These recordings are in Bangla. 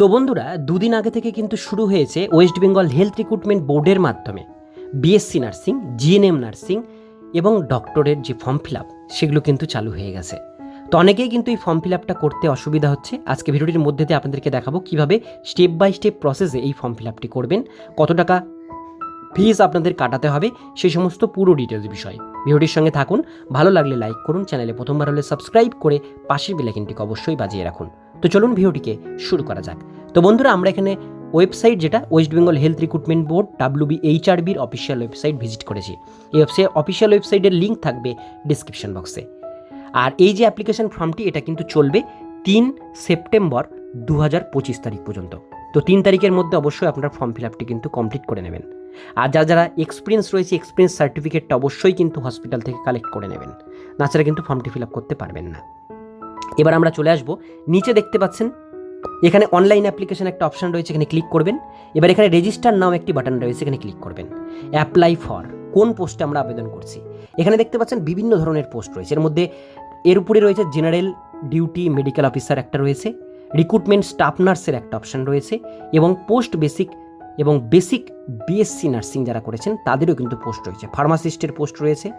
তো বন্ধুরা, দুদিন আগে থেকে কিন্তু শুরু হয়েছে ওয়েস্ট বেঙ্গল হেলথ রিক্রুটমেন্ট বোর্ডের মাধ্যমে। বিএসসি নার্সিং জিএনএম নার্সিং এবং ডক্টরের যে ফর্ম ফিল আপ সেগুলো কিন্তু চালু হয়ে গেছে। তো অনেকেই কিন্তু এই ফর্ম ফিল আপটা করতে অসুবিধা হচ্ছে। আজকে ভিডিওটির মধ্যে দিয়ে আপনাদেরকে দেখাবো কীভাবে স্টেপ বাই স্টেপ প্রসেসে এই ফর্ম ফিল আপটি করবেন, কত টাকা ফিস আপনাদের কাটাতে হবে সেই সমস্ত পুরো ডিটেলস বিষয়। ভিডিওটির সঙ্গে থাকুন, ভালো লাগলে লাইক করুন, চ্যানেলে প্রথমবার হলে সাবস্ক্রাইব করে পাশের বেলাইকিনটিকে অবশ্যই বাজিয়ে রাখুন। তো চলুন ভিডিওটিকে শুরু করা যাক। তো বন্ধুরা, আমরা এখানে ওয়েবসাইট যেটা, West Bengal health recruitment board WB এইচআরবির official website visit করেছি। এই অফিসিয়াল ওয়েবসাইটের লিঙ্ক থাকবে ডিসক্রিপশন বক্সে। আর এই যে অ্যাপ্লিকেশন ফর্মটি, এটা কিন্তু চলবে তিন সেপ্টেম্বর দু পঁচিশ তারিখ পর্যন্ত। তো তিন তারিখের মধ্যে অবশ্যই আপনার ফর্ম ফিল আপটি কিন্তু কমপ্লিট করে নেবেন। আর যারা যারা এক্সপিরিয়েন্স রয়েছে, এক্সপিরিয়েন্স সার্টিফিকেটটা অবশ্যই কিন্তু হসপিটাল থেকে কালেক্ট করে নেবেন। নাছাড়া কিন্তু ফর্মটি ফিল আপ করতে পারবেন না। এবার আমরা চলে আসব। নিচে দেখতে পাচ্ছেন, এখানে অনলাইন অ্যাপ্লিকেশন একটা অপশন রয়েছে, এখানে ক্লিক করবেন। এবার এখানে রেজিস্টার নাও একটি বাটন রয়েছে, এখানে ক্লিক করবেন। অ্যাপ্লাই ফর কোন পোস্টে আমরা আবেদন করছি? এখানে দেখতে পাচ্ছেন বিভিন্ন ধরনের পোস্ট রয়েছে। এর মধ্যে, এর উপরে রয়েছে জেনারেল ডিউটি মেডিকেল অফিসার একটা রয়েছে রিক্রুটমেন্ট স্টাফ নার্সের একটা অপশন রয়েছে, এবং পোস্ট বেসিক এবং বেসিক বিএসসি নার্সিং যারা করেছেন, তাদেরও কিন্তু পোস্ট রয়েছে। ফার্মাসিস্টের পোস্ট রয়েছে।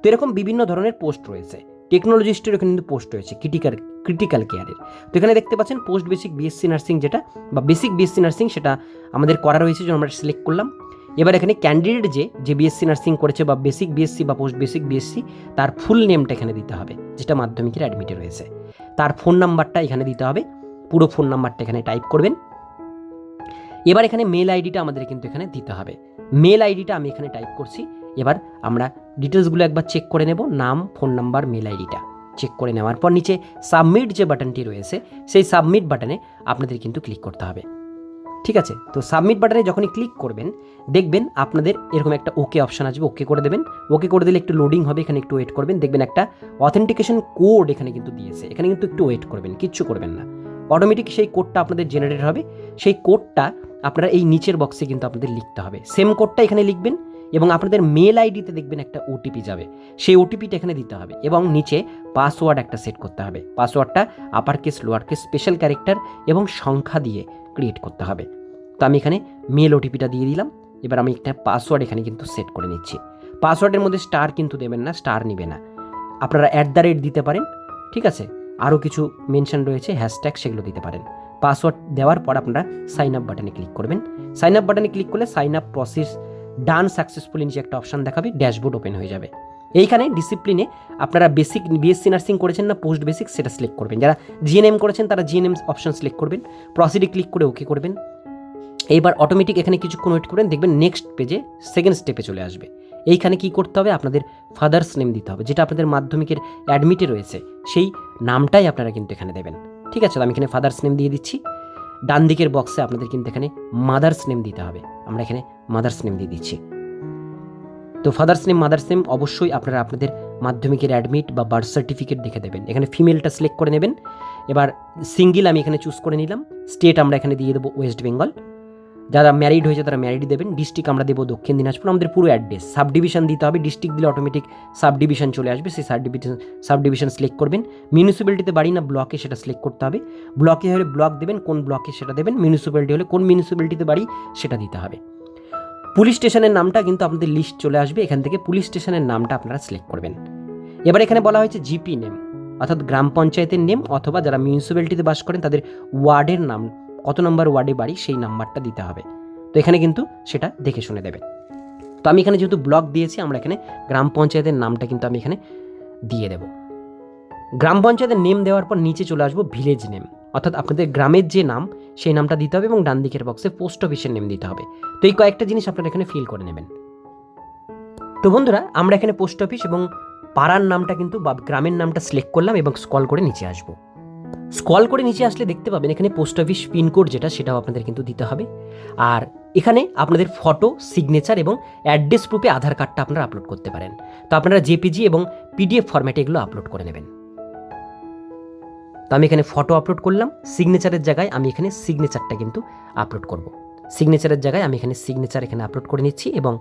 তো এরকম বিভিন্ন ধরনের পোস্ট রয়েছে। টেকনোলজিস্টের এখানে কিন্তু পোস্ট রয়েছে ক্রিটিক্যাল ক্রিটিক্যাল কেয়ারের তো এখানে দেখতে পাচ্ছেন পোস্ট বেসিক বিএসসি নার্সিং যেটা, বা বেসিক বিএসসি নার্সিং সেটা আমাদের করা রয়েছে যেন আমরা সিলেক্ট করলাম। এবার এখানে ক্যান্ডিডেট যে যে বিএসসি নার্সিং করেছে বা বেসিক বিএসসি বা পোস্ট বেসিক বিএসসি তার ফুল নেমটা এখানে দিতে হবে, যেটা মাধ্যমিকের অ্যাডমিটে রয়েছে। তার ফোন নাম্বারটা এখানে দিতে হবে, পুরো ফোন নাম্বারটা এখানে টাইপ করবেন। এবার এখানে মেল আইডিটা আমাদের কিন্তু এখানে দিতে হবে। মেল আইডিটা আমি এখানে টাইপ করছি এবার আমরা ডিটেলসগুলো একবার চেক করে নেব, নাম ফোন নাম্বার মেল আইডিটা চেক করে নেওয়ার পর নিচে সাবমিট যে বাটনটি রয়েছে, সেই সাবমিট বাটনে আপনাদের কিন্তু ক্লিক করতে হবে। ঠিক আছে? তো সাবমিট বাটনে যখনই ক্লিক করবেন, দেখবেন আপনাদের এরকম একটা ওকে অপশন আসবে ওকে করে দেবেন। ওকে করে দিলে একটু লোডিং হবে, এখানে একটু ওয়েট করবেন। দেখবেন একটা অথেন্টিকেশন কোড এখানে কিন্তু দিয়েছে। এখানে কিন্তু একটু ওয়েট করবেন, কিচ্ছু করবেন না। অটোমেটিক সেই কোডটা আপনাদের জেনারেট হবে। সেই কোডটা আপনারা এই নিচের বক্সে কিন্তু আপনাদের লিখতে হবে। সেম কোডটা এখানে লিখবেন। এবং আপনাদের মেল আইডিতে দেখবেন একটা ওটিপি যাবে। সেই ওটিপিটা এখানে দিতে হবে এবং নিচে পাসওয়ার্ড একটা সেট করতে হবে। পাসওয়ার্ডটা upper case lower case special character এবং সংখ্যা দিয়ে ক্রিয়েট করতে হবে। তো আমি এখানে মেল ওটিপিটা দিয়ে দিলাম। এবার আমি একটা পাসওয়ার্ড এখানে কিন্তু সেট করে নিচ্ছি। পাসওয়ার্ডের মধ্যে স্টার কিন্তু দেবেন না স্টার নিবে না। আপনারা অ্যাট দ্য রেট দিতে পারেন, ঠিক আছে? আরও কিছু মেনশন রয়েছে হ্যাশট্যাগ সেগুলো দিতে পারেন। পাসওয়ার্ড দেওয়ার পর আপনারা সাইন আপ বাটনে ক্লিক করবেন। সাইন আপ বাটনে ক্লিক করলে sign up process done successful নিচে একটা অপশান দেখাবে ড্যাশবোর্ড ওপেন হয়ে যাবে। এইখানে ডিসিপ্লিনে আপনারা বেসিক বিএসসি নার্সিং করেছেন না পোস্ট বেসিক সেটা সিলেক্ট করবেন। যারা জিএনএম করেছেন, তারা জিএনএম অপশন সিলেক্ট করবেন। প্রসিডে ক্লিক করে ওকে করবেন। এইবার অটোমেটিক এখানে কিছুক্ষণ ওয়েট করবেন, দেখবেন নেক্সট পেজে সেকেন্ড স্টেপে চলে আসবে। এইখানে কি করতে হবে? আপনাদের ফাদার্স নেম দিতে হবে, যেটা আপনাদের মাধ্যমিকের অ্যাডমিটে রয়েছে। সেই নামটাই আপনারা কিন্তু এখানে দেবেন। ঠিক আছে আমি এখানে ফাদার্স নেম দিয়ে দিচ্ছি। ডান দিকের বক্সে আপনাদের কিন্তু এখানে মাদার্স নেম দিতে হবে। আমরা এখানে মাদার্স নেম দিয়ে দিচ্ছি। তো ফাদার্স নেম মাদার্স নেম অবশ্যই আপনারা আপনাদের মাধ্যমিকের অ্যাডমিট বা বার্থ সার্টিফিকেট দেখে দেবেন। এখানে ফিমেলটা সিলেক্ট করে নেবেন। এবার সিঙ্গেল আমি এখানে চুজ করে নিলাম। স্টেট আমরা এখানে দিয়ে দেবো ওয়েস্ট বেঙ্গল যারা ম্যারিড হয়েছে তারা ম্যারিড দেবেন। ডিস্ট্রিক্ট আমরা দেবো দক্ষিণ দিনাজপুর। আমাদের পুরো অ্যাড্রেস সাব ডিভিশন দিতে হবে। ডিস্ট্রিক্ট দিলে অটোমেটিক সাব ডিভিশন চলে আসবে। সেই sub division sub division select করবেন মিউনিসিপ্যালিটিতে বাড়ি না ব্লকে সেটা সিলেক্ট করতে হবে। ব্লকে হলে ব্লক দেবেন, কোন ব্লকে সেটা দেবেন। মিউনিসিপ্যালিটি হলে কোন মিউনিসিপ্যালিটিতে বাড়ি, সেটা দিতে হবে। পুলিশ স্টেশনের নামটা কিন্তু আপনাদের লিস্ট চলে আসবে। এখান থেকে পুলিশ স্টেশনের নামটা আপনারা সিলেক্ট করবেন। এবার এখানে বলা হয়েছে জিপি নেম অর্থাৎ গ্রাম পঞ্চায়েতের নেম অথবা যারা মিউনিসিপ্যালিটিতে বাস করেন তাদের ওয়ার্ডের নাম কত নম্বর ওয়ার্ডে বাড়ি সেই নাম্বারটা দিতে হবে। তো এখানে কিন্তু সেটা দেখে শুনে দেবে। তো আমি এখানে যেহেতু ব্লক দিয়েছি, আমরা এখানে গ্রাম পঞ্চায়েতের নামটা কিন্তু আমি এখানে দিয়ে দেব। গ্রাম পঞ্চায়েতের নেম দেওয়ার পর নিচে চলে আসব ভিলেজ নেম অর্থাৎ আপনাদের গ্রামের যে নাম, সেই নামটা দিতে হবে এবং ডান দিকের বক্সে পোস্ট অফিসের নেম দিতে হবে। তো এই কয়েকটা জিনিস আপনারা এখানে ফিল করে নেবেন। তো বন্ধুরা, আমরা এখানে পোস্ট অফিস এবং পাড়ার নামটা কিন্তু বা গ্রামের নামটা সিলেক্ট করলাম এবং স্কল করে নিচে আসব। স্কল করে নিচে আসলে দেখতে পাবেন, এখানে পোস্ট অফিস পিনকোড যেটা, সেটাও আপনাদের কিন্তু দিতে হবে। আর এখানে আপনাদের ফটো সিগনেচার এবং অ্যাড্রেস প্রুফে আধার কার্ডটা আপনারা আপলোড করতে পারেন। তো আপনারা জেপিজি এবং পিডিএফ ফরম্যাটে এগুলো আপলোড করে নেবেন। তো আমি এখানে ফটো আপলোড করলাম সিগনেচারের জায়গায় আমি এখানে সিগনেচারটা কিন্তু আপলোড করব। সিগনেচারের জায়গায় আমি এখানে সিগনেচার এখানে আপলোড করে নিচ্ছি এবং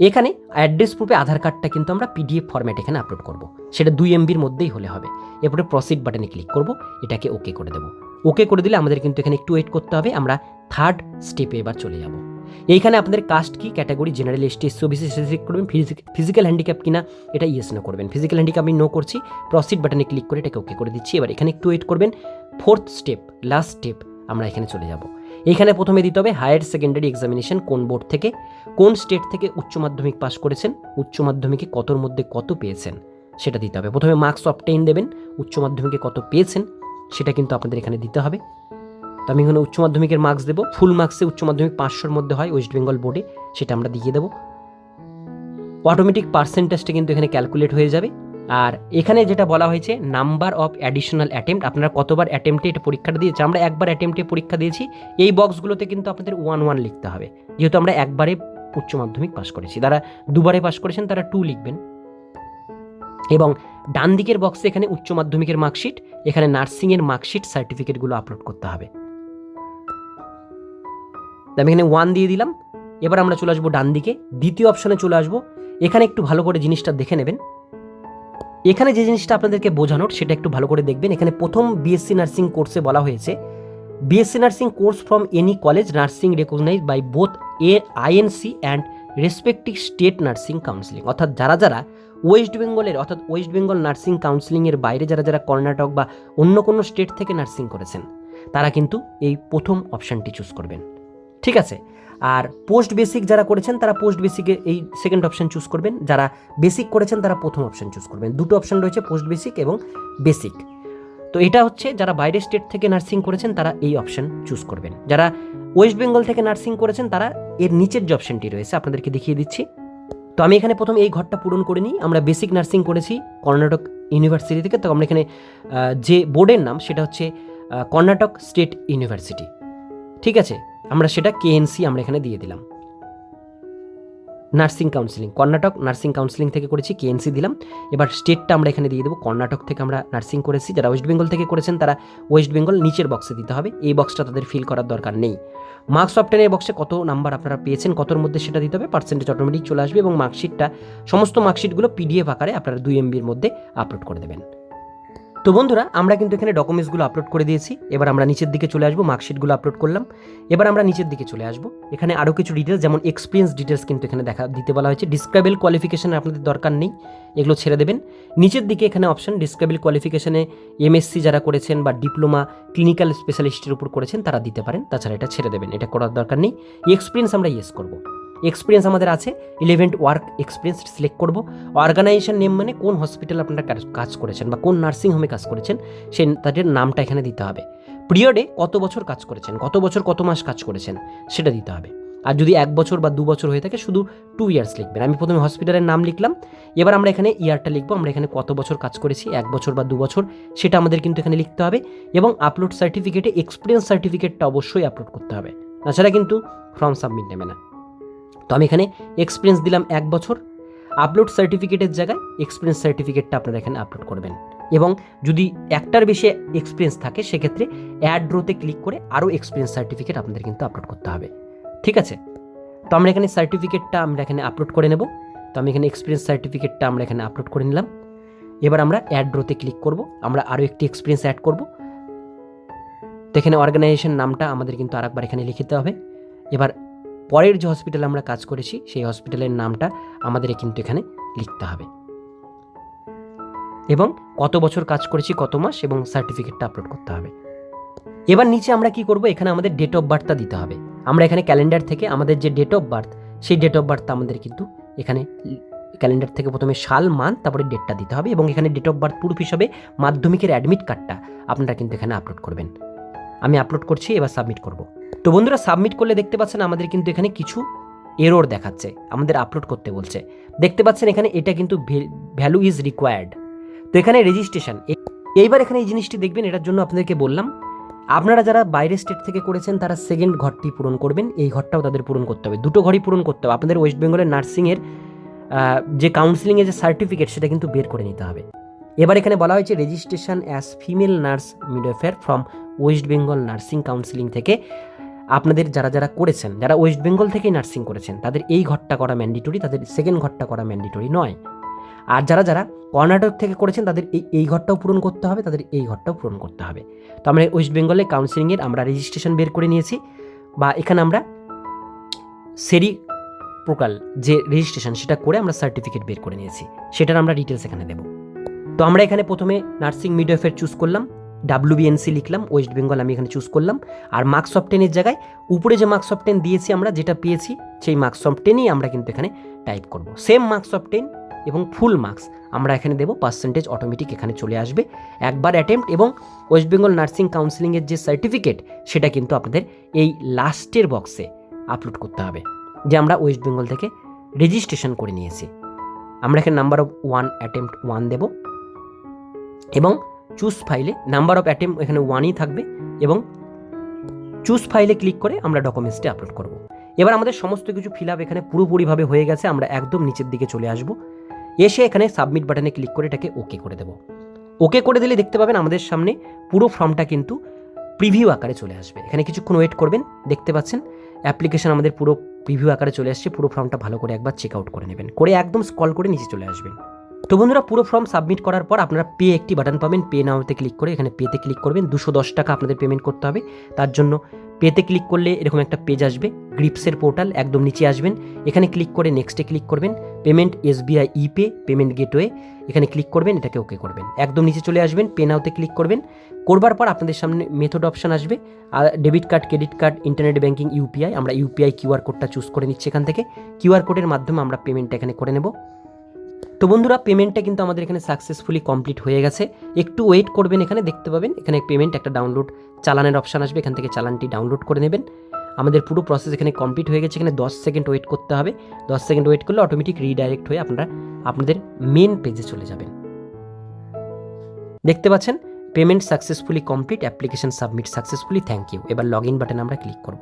এখানে অ্যাড্রেস প্রুফে আধার কার্ডটা কিন্তু আমরা পিডিএফ ফরম্যাট এখানে আপলোড করব। সেটা দুই এমবির মধ্যেই হলে হবে। এরপরে প্রসিড বাটনে ক্লিক করব, এটাকে ওকে করে দেবো। ওকে করে দিলে আমাদের কিন্তু এখানে একটু ওয়েট করতে হবে, আমরা থার্ড স্টেপে এবার চলে যাব। এইখানে আপনাদের কাস্ট কি category general ST SC OBC select করবেন ফিজিক্যাল হ্যান্ডিক্যাপ কিনা, এটা ইয়েস নো করবেন। ফিজিক্যাল হ্যান্ডিক্যাপ আমি নো করছি প্রসিড বাটনে ক্লিক করে এটাকে ওকে করে দিচ্ছি। এবার এখানে একটু ওয়েট করবেন ফোর্থ স্টেপ লাস্ট স্টেপ আমরা এখানে চলে যাব। এখানে প্রথমে দিতে হবে হায়ার সেকেন্ডারি এক্সামিনেশন কোন বোর্ড থেকে, কোন স্টেট থেকে উচ্চ মাধ্যমিক পাস করেছেন, উচ্চ মাধ্যমিকে কতর মধ্যে কত পেয়েছেন, সেটা দিতে হবে। প্রথমে মার্কস অবটেইন দেবেন, উচ্চ মাধ্যমিকে কত পেয়েছেন, সেটা কিন্তু আপনাদের এখানে দিতে হবে। তো আমি এখানে উচ্চ মাধ্যমিকের মার্কস দেবো ফুল মার্কসে উচ্চ মাধ্যমিক পাঁচশোর মধ্যে হয় ওয়েস্ট বেঙ্গল বোর্ডে সেটা আমরা দিয়ে দেবো। অটোমেটিক পার্সেন্টেজটা কিন্তু এখানে ক্যালকুলেট হয়ে যাবে। আর এখানে যেটা বলা হয়েছে নাম্বার অফ অ্যাডিশনাল অ্যাটেম্প আপনারা কতবার অ্যাটেম্পটে এটা পরীক্ষাটা দিয়েছে আমরা একবার অ্যাটেম্পটে পরীক্ষা দিয়েছি, এই বক্সগুলোতে কিন্তু আপনাদের ওয়ান ওয়ান লিখতে হবে। যেহেতু আমরা একবারে উচ্চ মাধ্যমিক পাস করেছি তারা দুবারে পাস করেছেন তারা টু লিখবেন। এবং ডান দিকের বক্সে এখানে উচ্চ মাধ্যমিকের মার্কশিট এখানে নার্সিংয়ের মার্কশিট সার্টিফিকেটগুলো আপলোড করতে হবে। আমি এখানে ওয়ান দিয়ে দিলাম। এবার আমরা চলে আসব ডান দিকে। দ্বিতীয় অপশনে চলে আসব। এখানে একটু ভালো করে জিনিসটা দেখে নেবেন। এখানে যে জিনিসটা আপনাদেরকে বোঝানোর, সেটা একটু ভালো করে দেখবেন। এখানে প্রথম বিএসসি নার্সিং কোর্সে বলা হয়েছে। BSc nursing course from any college nursing recognise by both a INC and respective state nursing counselling অর্থাৎ যারা যারা ওয়েস্ট বেঙ্গলের অর্থাৎ ওয়েস্ট বেঙ্গল নার্সিং কাউন্সিলিংয়ের বাইরে যারা যারা কর্ণাটক বা অন্য কোনো স্টেট থেকে নার্সিং করেছেন, তারা কিন্তু এই প্রথম অপশানটি চুজ করবেন। ঠিক আছে? আর পোস্ট বেসিক যারা করেছেন, তারা পোস্ট বেসিকে এই সেকেন্ড অপশন চুজ করবেন। যারা বেসিক করেছেন, তারা প্রথম অপশন চুজ করবেন। দুটো অপশন রয়েছে পোস্ট বেসিক এবং বেসিক তো এটা হচ্ছে যারা বাইরের স্টেট থেকে নার্সিং করেছেন, তারা এই অপশন চুজ করবেন। যারা ওয়েস্ট বেঙ্গল থেকে নার্সিং করেছেন, তারা এর নিচের যে অপশনটি রয়েছে, আপনাদেরকে দেখিয়ে দিচ্ছি। তো আমি এখানে প্রথম এই ঘরটা পূরণ করে নিই। আমরা বেসিক নার্সিং করেছি কর্ণাটক ইউনিভার্সিটি থেকে। তো আমরা এখানে যে বোর্ডের নাম, সেটা হচ্ছে কর্ণাটক স্টেট ইউনিভার্সিটি ঠিক আছে? আমরা সেটা কেএনসি আমরা এখানে দিয়ে দিলাম। Nursing counselling Karnataka nursing counselling থেকে করেছি কেএনসি দিলাম। এবার স্টেটটা আমরা এখানে দিয়ে দেবো, কর্ণাটক থেকে আমরা নার্সিং করেছি। যারা ওয়েস্ট বেঙ্গল থেকে করেছেন, তারা ওয়েস্ট বেঙ্গল নিচের বক্সে দিতে হবে। এই বক্সটা তাদের ফিল করার দরকার নেই। মার্কস অফ টেনের বক্সে কত নাম্বার আপনারা পেয়েছেন, কতর মধ্যে সেটা দিতে হবে পার্সেন্টেজ অটোমেটিক চলে আসবে এবং মার্কশিটটা সমস্ত মার্কশিটগুলো পিডিএফ আকারে আপনারা দুই এমবির মধ্যে আপলোড করে দেবেন। তো বন্ধুরা, আমরা কিন্তু এখানে ডকুমেন্টসগুলো আপলোড করে দিয়েছি। এবার আমরা নিচের দিকে চলে আসব মার্কশিটগুলো আপলোড করলাম। এবার আমরা নিচের দিকে চলে আসব। এখানে আরও কিছু ডিটেলস যেমন এক্সপিরিয়েন্স ডিটেলস কিন্তু এখানে দেখা, দিতে বলা হয়েছে। ডিসক্রাইবেল কোয়ালিফিকেশনে আপনাদের দরকার নেই, এগুলো ছেড়ে দেবেন। নিচের দিকে এখানে অপশন ডিসক্রাইবেল কোয়ালিফিকেশনে এমএসসি যারা করেছেন বা ডিপ্লোমা ক্লিনিক্যাল স্পেশালিস্টের উপর করেছেন, তারা দিতে পারেন। তাছাড়া এটা ছেড়ে দেবেন, এটা করার দরকার নেই। এক্সপিরিয়েন্স আমরা ইয়েস করব। এক্সপিরিয়েন্স আমাদের আছে ইলেভেন্ট ওয়ার্ক এক্সপিরিয়েন্স সিলেক্ট করব। অর্গানাইজেশন নেম মানে কোন হসপিটাল আপনারা কাজ- করেছেন বা কোন নার্সিং হোমে কাজ করেছেন, সে তাদের নামটা এখানে দিতে হবে। পিরিয়ডে কত বছর কাজ করেছেন, কত বছর কত মাস কাজ করেছেন, সেটা দিতে হবে। আর যদি এক বছর বা দু বছর হয়ে থাকে, শুধু টু ইয়ার্স লিখবেন। আমি প্রথমে হসপিটালের নাম লিখলাম, এবার আমরা এখানে ইয়ারটা লিখব, আমরা এখানে কত বছর কাজ করেছি, এক বছর বা দু বছর, সেটা আমাদের কিন্তু এখানে লিখতে হবে। এবং আপলোড সার্টিফিকেটে এক্সপিরিয়েন্স সার্টিফিকেটটা অবশ্যই আপলোড করতে হবে। তাছাড়া কিন্তু ফর্ম সাবমিট নেবে না। তো আমি এখানে এক্সপিরিয়েন্স দিলাম এক বছর। আপলোড সার্টিফিকেটের জায়গায় এক্সপিরিয়েন্স সার্টিফিকেটটা আপনারা এখানে আপলোড করবেন। এবং যদি একটার বেশি এক্সপিরিয়েন্স থাকে, সেক্ষেত্রে অ্যাড রোতে ক্লিক করে আরও এক্সপিরিয়েন্স সার্টিফিকেট আপনাদের কিন্তু আপলোড করতে হবে। ঠিক আছে? তো আমরা এখানে সার্টিফিকেটটা আমরা এখানে আপলোড করে নেব। তো আমি এখানে এক্সপিরিয়েন্স সার্টিফিকেটটা আমরা এখানে আপলোড করে নিলাম। এবার আমরা অ্যাড রোতে ক্লিক করব। আমরা আরও একটি এক্সপিরিয়েন্স অ্যাড করব। তো এখানে অর্গানাইজেশন নামটা আমাদের কিন্তু আরেকবার এখানে লিখে দিতে হবে। এবার পরের যে হসপিটালে আমরা কাজ করেছি, সেই হসপিটালের নামটা আমাদের কিন্তু এখানে লিখতে হবে। এবং কত বছর কাজ করেছি, কত মাস, এবং সার্টিফিকেটটা আপলোড করতে হবে। এবার নিচে আমরা কি করব? এখানে আমাদের ডেট অফ বার্থটা দিতে হবে। আমরা এখানে ক্যালেন্ডার থেকে আমাদের যে ডেট অফ বার্থ সেই ডেট অফ বার্থটা আমাদের কিন্তু এখানে ক্যালেন্ডার থেকে প্রথমে সাল মান তারপরে ডেটটা দিতে হবে। এবং এখানে ডেট অফ বার্থ প্রুফ হিসাবে মাধ্যমিকের অ্যাডমিট কার্ডটা আপনারা কিন্তু এখানে আপলোড করবেন। আমি আপলোড করছি, এবার সাবমিট করব। তো বন্ধুরা সাবমিট করলে দেখতে পাচ্ছেন আমাদের কিন্তু এখানে কিছু এরোর দেখাচ্ছে, আমাদের আপলোড করতে বলছে। দেখতে পাচ্ছেন এখানে এটা কিন্তু ভ্যালু ইজ রিকোয়ার্ড তো এখানে রেজিস্ট্রেশন এইবার এখানে এই জিনিসটি দেখবেন, এটার জন্য আপনাদেরকে বললাম, আপনারা যারা বাইরের স্টেট থেকে করেছেন, তারা সেকেন্ড ঘরটি পূরণ করবেন, এই ঘরটাও তাদের পূরণ করতে হবে। দুটো ঘরই পূরণ করতে হবে, আপনাদের ওয়েস্ট বেঙ্গলের নার্সিংয়ের যে কাউন্সিলিংয়ের যে সার্টিফিকেট সেটা কিন্তু বের করে নিতে হবে। এবার এখানে বলা হয়েছে registration as female nurse midwifery from West Bengal nursing counselling থেকে। আপনাদের যারা যারা করেছেন, যারা ওয়েস্ট বেঙ্গল থেকেই নার্সিং করেছেন, তাদের এই ঘরটা করা ম্যান্ডেটরি তাদের সেকেন্ড ঘরটা করা ম্যান্ডেটরি নয়। আর যারা যারা কর্ণাটক থেকে করেছেন, তাদের এই এই ঘরটাও পূরণ করতে হবে, তাদের এই ঘরটাও পূরণ করতে হবে। তো আমরা ওয়েস্ট বেঙ্গলে কাউন্সিলিংয়ের আমরা রেজিস্ট্রেশন বের করে নিয়েছি, বা এখানে আমরা সেরি প্রকাল যে রেজিস্ট্রেশন সেটা করে আমরা সার্টিফিকেট বের করে নিয়েছি। সেটার আমরা ডিটেলস এখানে দেবো। তো আমরা এখানে প্রথমে নার্সিং মিডওয়াইফের চুজ করলাম ডাব্লিউবিএনসি লিখলাম, ওয়েস্ট বেঙ্গল আমি এখানে চুজ করলাম, আর মার্কস অফ টেনের জায়গায় উপরে যে মার্কস অফ টেন দিয়েছি আমরা, যেটা পেয়েছি, সেই মার্কস অফ টেনই আমরা কিন্তু এখানে টাইপ করব। সেম মার্কস অফ টেন এবং ফুল মার্কস আমরা এখানে দেবো পার্সেন্টেজ অটোমেটিক এখানে চলে আসবে। একবার অ্যাটেম্প্ট এবং ওয়েস্ট বেঙ্গল নার্সিং কাউন্সিলিংয়ের যে সার্টিফিকেট সেটা কিন্তু আপনাদের এই লাস্টের বক্সে আপলোড করতে হবে, যে আমরা ওয়েস্ট বেঙ্গল থেকে রেজিস্ট্রেশন করে নিয়েছি। আমরা এখানে number of one attempt one দেব। এবং চুজ ফাইলে নাম্বার অফ অ্যাটেম্প এখানে ওয়ানই থাকবে এবং চুজ ফাইলে ক্লিক করে আমরা ডকুমেন্টসটি আপলোড করব। এবার আমাদের সমস্ত কিছু ফিল আপ এখানে পুরোপুরিভাবে হয়ে গেছে, আমরা একদম নিচের দিকে চলে আসব। এসে এখানে সাবমিট বাটনে ক্লিক করে এটাকে ওকে করে দেব। ওকে করে দিলে দেখতে পাবেন আমাদের সামনে পুরো ফর্মটা কিন্তু প্রিভিউ আকারে চলে আসবে। এখানে কিছুক্ষণ ওয়েট করবেন, দেখতে পাচ্ছেন অ্যাপ্লিকেশন আমাদের পুরো প্রিভিউ আকারে চলে আসছে, পুরো ফর্মটা ভালো করে একবার চেক আউট করে নেবেন। করে একদম স্কল করে নিচে চলে আসবেন। তো বন্ধুরা, পুরো ফর্ম সাবমিট করার পর আপনারা পে একটি বাটন পাবেন। পে নাওতে ক্লিক করে এখানে পেতে ক্লিক করবেন। দুশো দশ টাকা আপনাদের পেমেন্ট করতে হবে। তার জন্য পেতে ক্লিক করলে এরকম একটা পেজ আসবে, গ্রিপসের পোর্টাল, একদম নিচে আসবেন। এখানে ক্লিক করে নেক্সটে ক্লিক করবেন। Payment SBI pay payment gateway, এখানে ক্লিক করবেন, এটাকে ওকে করবেন। একদম নিচে চলে আসবেন, পে নাওতে ক্লিক করবেন। করবার পর আপনাদের সামনে মেথড অপশান আসবে। আর debit card, credit card, internet banking UPI. আমরা ইউপিআই কিউআর কোডটা চুজ করে নিচ্ছি এখান থেকে। কিউআর কোডের মাধ্যমে আমরা পেমেন্টটা এখানে করে নেব। তো বন্ধুরা পেমেন্টটা কিন্তু আমাদের এখানে সাকসেসফুলি কমপ্লিট হয়ে গেছে। একটু ওয়েট করবেন এখানে, দেখতে পাবেন, এখানে পেমেন্ট একটা ডাউনলোড চালানের অপশান আসবে, এখান থেকে চালানটি ডাউনলোড করে নেবেন। আমাদের পুরো প্রসেস এখানে কমপ্লিট হয়ে গেছে, এখানে দশ সেকেন্ড ওয়েট করতে হবে। দশ সেকেন্ড ওয়েট করলে অটোমেটিক রিডাইরেক্ট হয়ে আপনারা আপনাদের মেন পেজে চলে যাবেন। দেখতে পাচ্ছেন payment successfully complete application submit successfully thank you এবার লগ ইন বাটনে আমরা ক্লিক করব।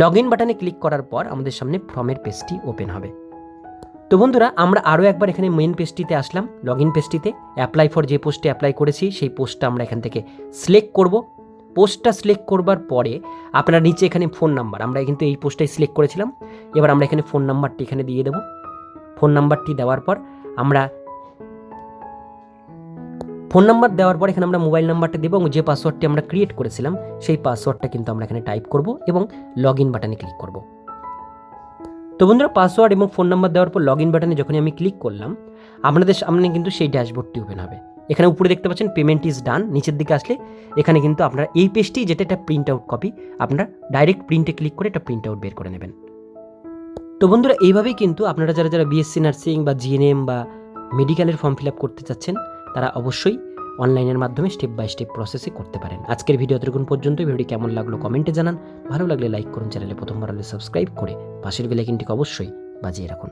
লগ ইন বাটনে ক্লিক করার পর আমাদের সামনে ফর্মের পেজটি ওপেন হবে। তো বন্ধুরা, আমরা আরও একবার এখানে মেন পেজটিতে আসলাম লগ ইন পেজটিতে অ্যাপ্লাই ফর যে পোস্টে অ্যাপ্লাই করেছি, সেই পোস্টটা আমরা এখান থেকে সিলেক্ট করব। পোস্টটা সিলেক্ট করবার পরে আপনার নিচে এখানে ফোন নাম্বার আমরা কিন্তু এই পোস্টটাই সিলেক্ট করেছিলাম। এবার আমরা এখানে ফোন নাম্বারটি এখানে দিয়ে দেবো। ফোন নাম্বারটি দেওয়ার পর আমরা ফোন নাম্বার দেওয়ার পর এখানে আমরা মোবাইল নাম্বারটা দেবো এবং যে পাসওয়ার্ডটি আমরা ক্রিয়েট করেছিলাম, সেই পাসওয়ার্ডটা কিন্তু আমরা এখানে টাইপ করব এবং লগ ইন বাটনে ক্লিক করব। তো বন্ধুরা পাসওয়ার্ড এবং ফোন নাম্বার দেওয়ার পর লগ ইন বাটনে যখনই আমি ক্লিক করলাম আপনাদের সামনে কিন্তু সেই ড্যাশবোর্ডটি ওপেন হবে। এখানে উপরে দেখতে পাচ্ছেন পেমেন্ট ইজ ডান নিচের দিকে আসলে এখানে কিন্তু আপনারা এই পেজটি যেটা একটা প্রিন্ট আউট কপি আপনারা ডাইরেক্ট প্রিন্টে ক্লিক করে এটা প্রিন্ট আউট বের করে নেবেন। তো বন্ধুরা এইভাবেই কিন্তু আপনারা যারা যারা বিএসসি নার্সিং বা জিএনএম বা মেডিকেলের ফর্ম ফিল আপ করতে চাচ্ছেন, তারা অবশ্যই অনলাইনের মাধ্যমে স্টেপ বাই স্টেপ প্রসেসে করতে পারেন। আজকের ভিডিও এতটুকুন পর্যন্ত। ভিডিওটি কেমন লাগল কমেন্টে জানান। ভালো লাগলে লাইক করুন, চ্যানেলে প্রথমবার হলে সাবস্ক্রাইব করে পাশের বেলাইকিনটিকে অবশ্যই বাজিয়ে রাখুন।